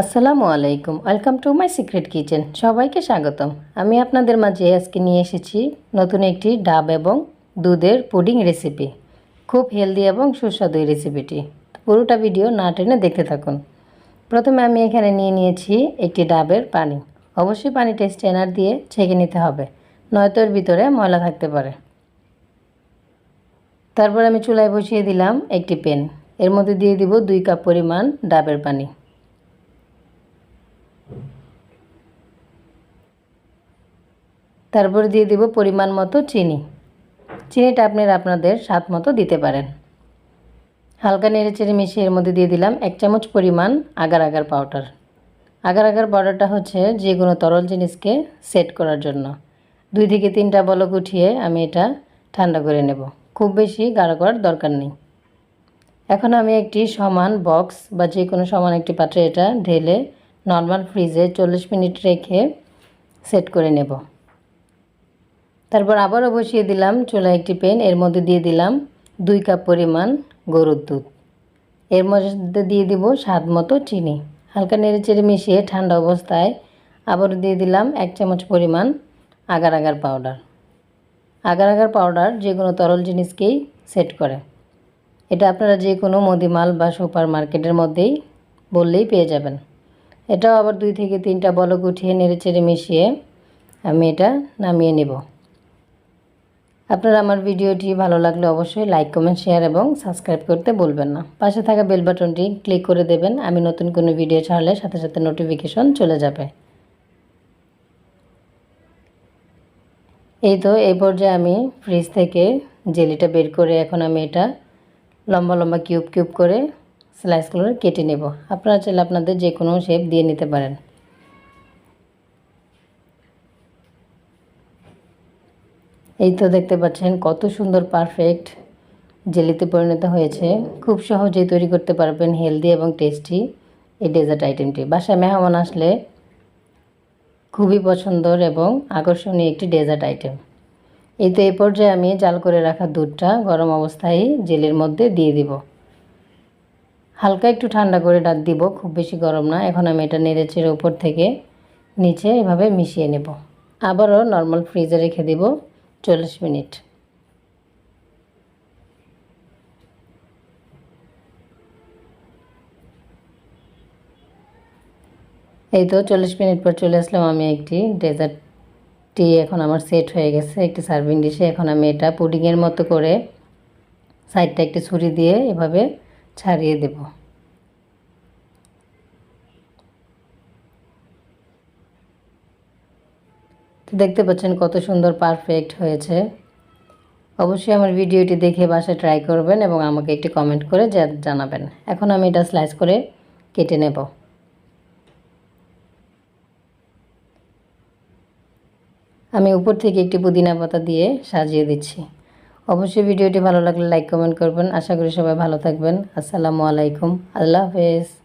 আসসালামু আলাইকুম। Welcome to my secret kitchen সবাইকে স্বাগতম। আমি আপনাদের মাঝে আজকে নিয়ে এসেছি নতুন একটি ডাব এবং দুধের পুডিং রেসিপি খুব হেলদি এবং সুস্বাদু এই রেসিপিটি পুরোটা ভিডিও না টেনে দেখতে থাকুন। প্রথমে আমি এখানে নিয়ে নিয়েছি একটি ডাবের পানি। অবশ্যই পানিটা স্ট্যানার দিয়ে ছেঁকে নিতে হবে। নয়তো এর ভিতরে ময়লা থাকতে পারে। তারপর আমি চুলায় বসিয়ে দিলাম একটি পেন এর মধ্যে দিয়ে দিব দুই কাপ পরিমাণ ডাবের পানি। তারপর দিয়ে দিব পরিমাণ মতো চিনি। চিনিটা আপনারা আপনাদের স্বাদ মতো দিতে পারেন। হালকা নেড়ে চেড়ে মিশিয়ে এর মধ্যে দিয়ে দিলাম এক চামচ পরিমাণ agar agar powder agar agar পাউডারটা হচ্ছে যে কোনো তরল জিনিসকে সেট করার জন্য। দুই থেকে তিনটা বলক উঠিয়ে আমি এটা ঠান্ডা করে নেব। খুব বেশি গাঢ় করার দরকার নেই। এখন আমি একটি সমান বক্স বা যে কোনো সমান একটি পাত্রে এটা ঢেলে নর্মাল ফ্রিজে চল্লিশ মিনিট রেখে সেট করে নেব। তারপর আবারও বসিয়ে দিলাম চুলা একটি পেন এর মধ্যে দিয়ে দিলাম দুই কাপ পরিমাণ গরুর দুধ। এর মধ্যে দিয়ে দিব স্বাদ মতো চিনি। হালকা নেড়ে চেড়ে মিশিয়ে ঠান্ডা অবস্থায় আবারও দিয়ে দিলাম এক চামচ পরিমাণ agar agar powder. Agar agar powder যে কোনো তরল জিনিসকেই সেট করে। এটা আপনারা যে কোনো মদিমাল বা সুপার মার্কেটের মধ্যেই বললেই পেয়ে যাবেন। এটাও আবার দুই থেকে তিনটা বলক উঠিয়ে নেড়ে চেড়ে মিশিয়ে আমি এটা নামিয়ে নেব। আপনারা আমার ভিডিওটি ভালো লাগলে অবশ্যই লাইক, কমেন্ট, শেয়ার এবং সাবস্ক্রাইব করতে বলবেন না। পাশে থাকা বেল বাটনটি ক্লিক করে দেবেন। আমি নতুন কোনো ভিডিও ছাড়লে সাথে সাথে নোটিফিকেশন চলে যাবে। এই তো, এই পর্যায়ে আমি ফ্রিজ থেকে জেলিটা বের করে এখন আমি এটা লম্বা লম্বা কিউব কিউব করে স্লাইসগুলো কেটে নেব। আপনারা চাইলে আপনাদের যে কোনো শেপ দিয়ে নিতে পারেন। এই তো দেখতে পাচ্ছেন, কত সুন্দর পারফেক্ট জেলিতে পরিণত হয়েছে। খুব সহজেই তৈরি করতে পারবেন হেলদি এবং টেস্টি এই ডেজার্ট আইটেমটি বাসায় মেহমান আসলে খুবই পছন্দর এবং আকর্ষণীয় একটি ডেজার্ট আইটেম এই তো এই পর্যায়ে আমি জাল করে রাখা দুধটা গরম অবস্থায় জেলের মধ্যে দিয়ে দিব। হালকা একটু ঠান্ডা করে ডাক দিব, খুব বেশি গরম না। এখন আমি এটা নেড়ে চেড়ে উপর থেকে নিচে এভাবে মিশিয়ে নেব। আবারও নর্মাল ফ্রিজে রেখে দিব। চল্লিশ মিনিট। এই তো চল্লিশ মিনিট পর চলে আসলাম আমি একটি ডেজার্ট টি এখন আমার সেট হয়ে গেছে, একটি সার্ভিং ডিশে এখন আমি এটা পুডিংয়ের মতো করে সাইডটা একটি ছুরি দিয়ে এভাবে ছাড়িয়ে দেব। তো দেখতে পাচ্ছেন কত সুন্দর পারফেক্ট হয়েছে। অবশ্যই আমার ভিডিওটি দেখে বাসায় ট্রাই করবেন এবং আমাকে একটি কমেন্ট করে জানাবেন। এখন আমি এটা স্লাইস করে কেটে নেব। আমি উপর থেকে একটি পুদিনা পাতা দিয়ে সাজিয়ে দিচ্ছি। অবশ্যই ভিডিওটি ভালো লাগলে লাইক কমেন্ট করবেন। আশা করি সবাই ভালো থাকবেন। আসসালামু আলাইকুম। আল্লাহ হাফেজ।